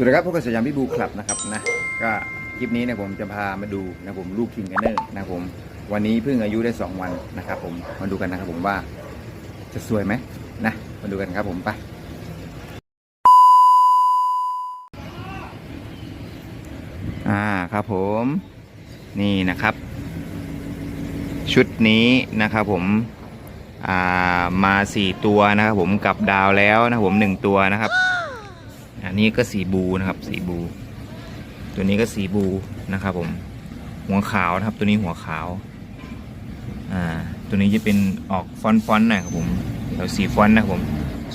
สวัสดีครับพบกับสยามพิบูคลับนะครับนะก็คลิปนี้นะผมจะพามาดูนะผมลูกคิงกันเนอร์นะผมวันนี้เพิ่งอายุได้ 2 วันนะครับผมมาดูกันนะครับผมว่าจะสวยไหมนะมาดูกันครับผมไปอ่าครับผมนี่นะครับ ชุดนี้นะครับผมอ่ามาสี่ตัวนะครับผมกับดาวแล้วนะครับผมหนึ่งตัวนะครับ อันนี้ก็สีบูนะครับสีบู ตัวนี้ก็สีบูนะครับผมหัวขาวนะครับ ตัวนี้หัวขาวอ่าตัวนี้จะเป็นออกฟอนฟอนน่อยครับผมเดี๋ยวสีฟอนนะครับผม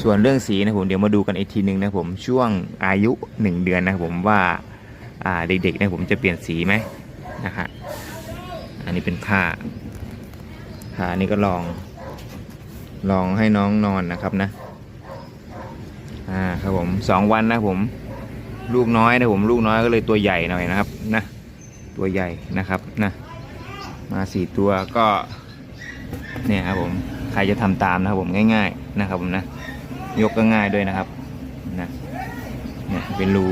ส่วนเรื่องสีนะผมเดี๋ยวมาดูกันอีกทีหนึ่งนะผมช่วงอายุหนึ่งเดือนนะครับผมว่าอ่าเด็กๆนะผมจะเปลี่ยนสีไหมนะฮะอันนี้เป็นผ้าผ้าอันนี้ก็ลอง ลองให้น้องนอนนะครับนะ อ่าครับผมสองวันนะผม ลูกน้อยนะผมลูกน้อยก็เลยตัวใหญ่หน่อยนะครับนะตัวใหญ่นะครับนะมาสี่ตัวก็เนี่ยครับผมใครจะทำตามนะครับผมง่าย ๆนะครับผมนะยกก็ง่ายด้วยนะครับนะเนี่ยเป็นรู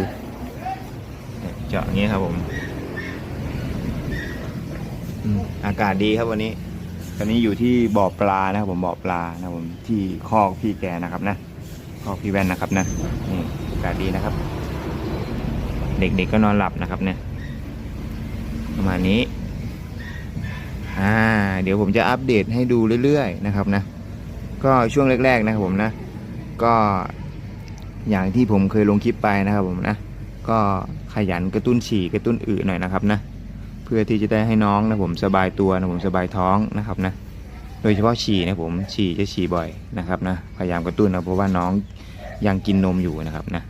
เจาะอย่างนี้ครับผมอากาศดีครับวันนี้ตอนนี้อยู่ที่บ่อปลานะครับผมบ่อปลานะผมที่คอกพี่แกนะครับนะ ขอพี่แว่นนะครับนะนี่อากาศดีนะครับ เด็กๆก็นอนหลับนะครับเนี่ยประมาณนี้อ่าเดี๋ยวผมจะอัปเดตให้ดูเรื่อยๆนะครับนะ ก็ช่วงแรกๆนะครับผมนะ ก็อย่างที่ผมเคยลงคลิปไปนะครับผมนะ ก็ขยันกระตุ้นฉี่กระตุ้นอึหน่อยนะครับนะ เพื่อที่จะได้ให้น้องนะผมสบายตัวนะผมสบายท้องนะครับนะ โดยเฉพาะฉี่นะผมฉี่จะฉี่บ่อยนะครับนะพยายามกระตุ้นนะเพราะว่าน้องยังกินนมอยู่นะครับนะ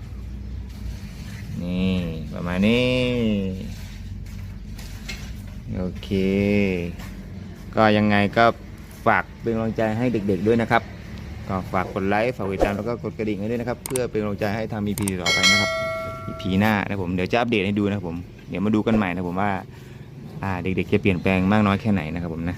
นี่ประมาณนี้โอเค ก็ยังไงก็ฝากเป็นกำลังใจให้เด็กๆด้วยนะครับก็ฝากกดไลค์ฝากกดติดตามแล้วก็กดกระดิ่งให้ด้วยนะครับ เพื่อเป็นกำลังใจให้ทำ EP ต่อไปนะครับ EP หน้านะผมเดี๋ยวจะอัปเดตให้ดูนะครับผมเดี๋ยวมาดูกันใหม่นะผมว่าเด็กๆจะเปลี่ยนแปลงมากน้อยแค่ไหนนะครับผมนะ